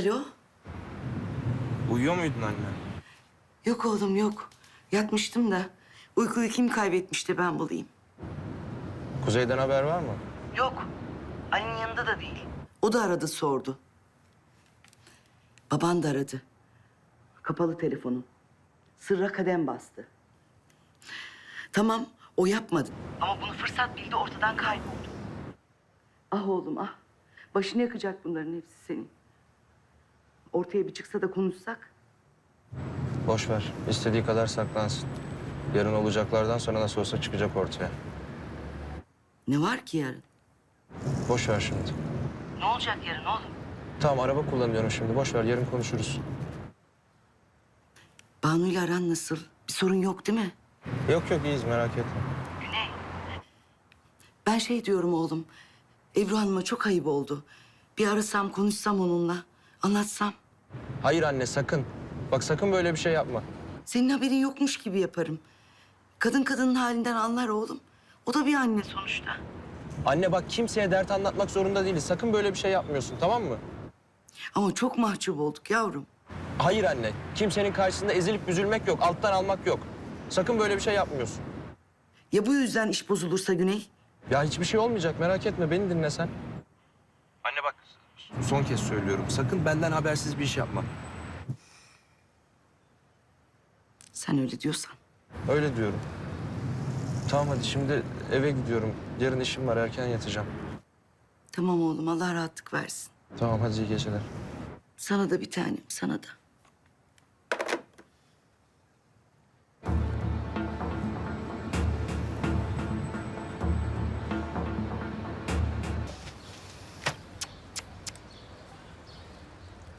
Alo? Uyuyor muydun anne? Yok oğlum yok. Yatmıştım da. Uykuyu kim kaybetmişti ben bulayım. Kuzey'den haber var mı? Yok. Ali'nin yanında da değil. O da aradı sordu. Baban da aradı. Kapalı telefonu. Sırra kadem bastı. Tamam o yapmadı. Ama bunu fırsat bildi ortadan kayboldu. Ah oğlum ah. Başını yakacak bunların hepsi senin. Ortaya bir çıksa da konuşsak. Boş ver. İstediği kadar saklansın. Yarın olacaklardan sonra nasıl olsa çıkacak ortaya. Ne var ki yarın? Boş ver şimdi. Ne olacak yarın oğlum? Tamam araba kullanıyorum şimdi. Boş ver yarın konuşuruz. Banu'yla aran nasıl? Bir sorun yok değil mi? Yok yok iyiyiz merak etme. Ben şey diyorum oğlum. Ebru Hanım'a çok ayıp oldu. Bir arasam, konuşsam onunla. Anlatsam. Hayır anne sakın. Bak sakın böyle bir şey yapma. Senin haberin yokmuş gibi yaparım. Kadın kadının halinden anlar oğlum. O da bir anne sonuçta. Anne bak kimseye dert anlatmak zorunda değiliz. Sakın böyle bir şey yapmıyorsun tamam mı? Ama çok mahcup olduk yavrum. Hayır anne. Kimsenin karşısında ezilip üzülmek yok. Alttan almak yok. Sakın böyle bir şey yapmıyorsun. Ya bu yüzden iş bozulursa Güney? Ya hiçbir şey olmayacak merak etme. Beni dinle sen. Anne bak son kez söylüyorum. Sakın benden habersiz bir iş yapma. Sen öyle diyorsan. Öyle diyorum. Tamam hadi şimdi eve gidiyorum. Yarın işim var erken yatacağım. Tamam oğlum Allah rahatlık versin. Tamam hadi iyi geceler. Sana da bir tanem, sana da.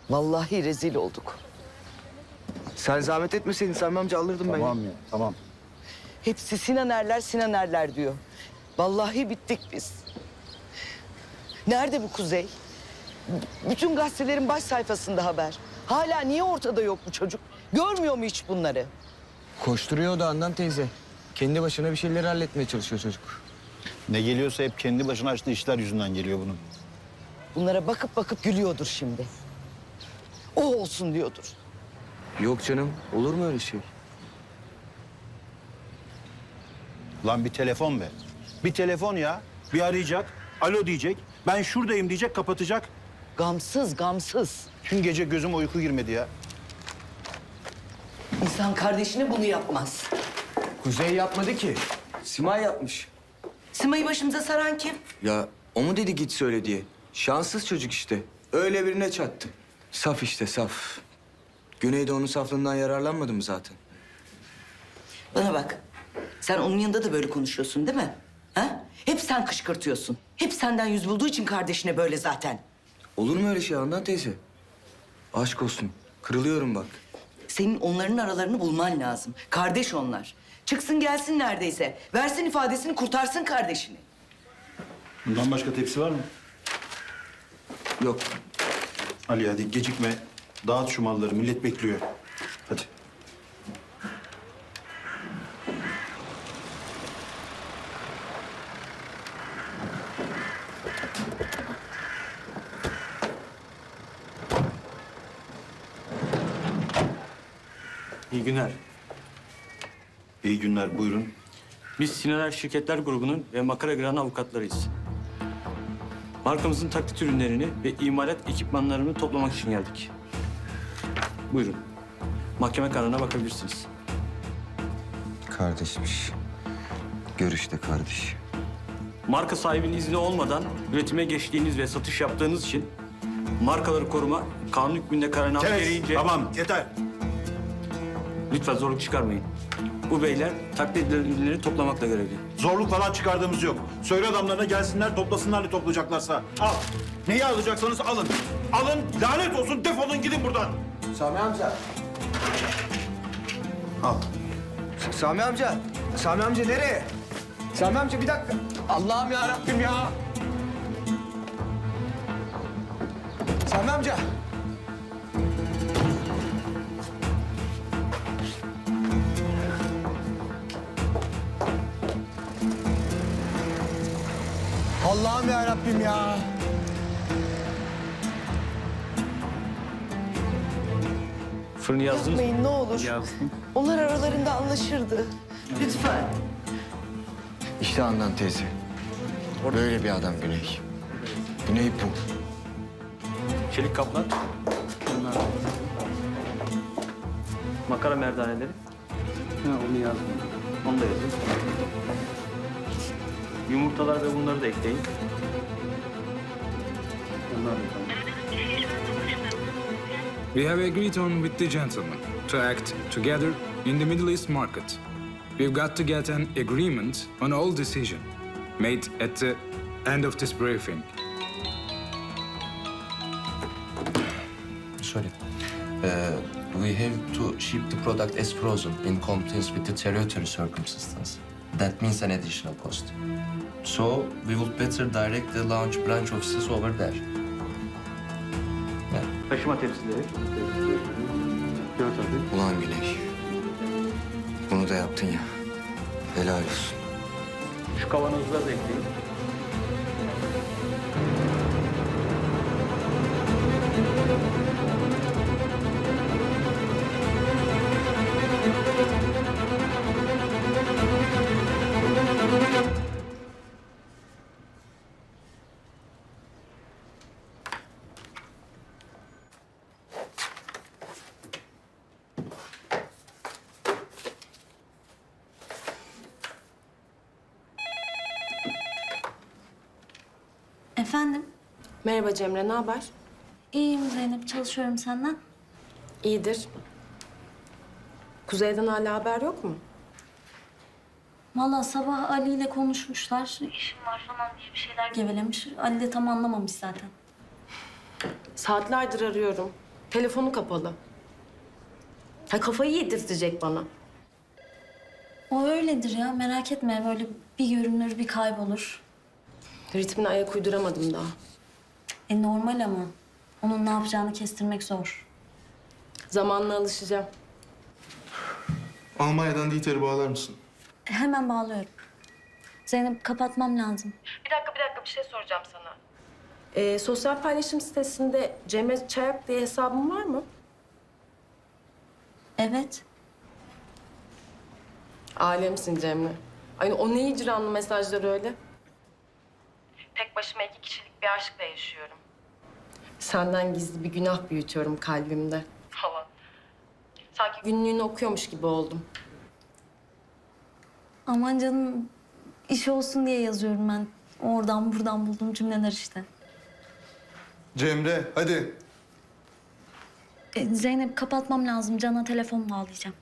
Vallahi rezil olduk. Sen zahmet etmeseydin Sami amca alırdım ben. Tamam ya, tamam. Hepsi Sinan Erler, Sinan Erler diyor. Vallahi bittik biz. Nerede bu Kuzey? Bütün gazetelerin baş sayfasında haber. Hala niye ortada yok bu çocuk? Görmüyor mu hiç bunları? Koşturuyor da Handan teyze. Kendi başına bir şeyleri halletmeye çalışıyor çocuk. Ne geliyorsa hep kendi başına açtığı işler yüzünden geliyor bunun. Bunlara bakıp bakıp gülüyordur şimdi. O olsun diyordur. Yok canım, olur mu öyle şey? Lan bir telefon be. Bir telefon ya. Bir arayacak, alo diyecek. Ben şuradayım diyecek, kapatacak. Gamsız, gamsız. Tüm gece gözüm uyku girmedi ya. İnsan kardeşine bunu yapmaz. Kuzey yapmadı ki. Simay yapmış. Sima'yı başımıza saran kim? Ya o mu dedi git söyle diye? Şanssız çocuk işte. Öyle birine çattı. Saf işte saf. Güney de onun saflığından yararlanmadı mı zaten? Bana bak. Sen onun yanında da böyle konuşuyorsun değil mi? Ha? Hep sen kışkırtıyorsun. Hep senden yüz bulduğu için kardeşine böyle zaten. Olur mu öyle şey Handan teyze? Aşk olsun. Kırılıyorum bak. Senin onların aralarını bulman lazım. Kardeş onlar. Çıksın gelsin neredeyse. Versin ifadesini kurtarsın kardeşini. Bundan başka tepsi var mı? Yok. Ali hadi gecikme. Dağıt şu malları, millet bekliyor. Hadi. İyi günler. İyi günler, buyurun. Biz Sinaner Şirketler Grubu'nun ve Makara Gran avukatlarıyız. Markamızın taklit ürünlerini ve imalat ekipmanlarını toplamak için geldik. Buyurun. Mahkeme kararına bakabilirsiniz. Kardeşmiş. Görüşte kardeş. Marka sahibinin izni olmadan üretime geçtiğiniz ve satış yaptığınız için markaları koruma kanun hükmünde kararname gereğince Tamam, yeter. Lütfen zorluk çıkarmayın. Bu beyler taklit edilen ürünleri toplamakla görevli. Zorluk falan çıkardığımız yok. Söyle adamlarına gelsinler, toplasınlar ne toplayacaklarsa. Al. Neyi alacaksanız alın. Alın, lanet olsun, defolun gidin buradan. Sami amca. Al. Sami amca. Sami amca nereye? Sami amca bir dakika. Allah'ım ya Rabbim ya. Sami amca. Allah'ım ya Rabbim ya. Şifreni yazdınız mı? Yapmayın ne olur. Yazdım. Onlar aralarında anlaşırdı. Lütfen. İşte Handan teyze. Böyle bir adam Güney. Güney bu. Çelik kaplar. Makara merdaneleri. Ha, onu yazdım. Onu da yazın. Yumurtalar ve bunları da ekleyin. Bunlar da tamam. We have agreed on with the gentleman to act together in the Middle East market. We've got to get an agreement on all decision made at the end of this briefing. Sorry. Uh, we have to ship the product as frozen in compliance with the territory circumstances. That means an additional cost. So we would better direct the launch branch offices over there. Yeah. Taşıma tepsileri. Tabii. Ulan Güney. Bunu da yaptın ya. Helal olsun. Şu kavanozları da ekleyin. Efendim? Merhaba Cemre, ne haber? İyiyim Zeynep, çalışıyorum senden. İyidir. Kuzey'den hala haber yok mu? Vallahi sabah Ali ile konuşmuşlar. İşim var falan diye bir şeyler gevelemiş. Ali de tam anlamamış zaten. Saatlerdir arıyorum. Telefonu kapalı. Ha kafayı yedirtecek bana. O öyledir ya, merak etme. Böyle bir görünür, bir kaybolur. Ritmine ayak uyduramadım daha. E normal ama. Onun ne yapacağını kestirmek zor. Zamanla alışacağım. Almanya'dan Dieter'i bağlar mısın? E, hemen bağlıyorum. Zeynep kapatmam lazım. Bir dakika, bir dakika bir şey soracağım sana. Ee, sosyal paylaşım sitesinde Cemre Çayak diye hesabın var mı? Evet. Alemsin Cemre. Ay o ne icranlı mesajlar öyle. Tek başıma iki kişilik bir aşkla yaşıyorum. Senden gizli bir günah büyütüyorum kalbimde. Falan. Sanki günlüğünü okuyormuş gibi oldum. Aman canım, iş olsun diye yazıyorum ben. Oradan buradan bulduğum cümleler işte. Cemre hadi. E, Zeynep kapatmam lazım. Can'a telefon bağlayacağım.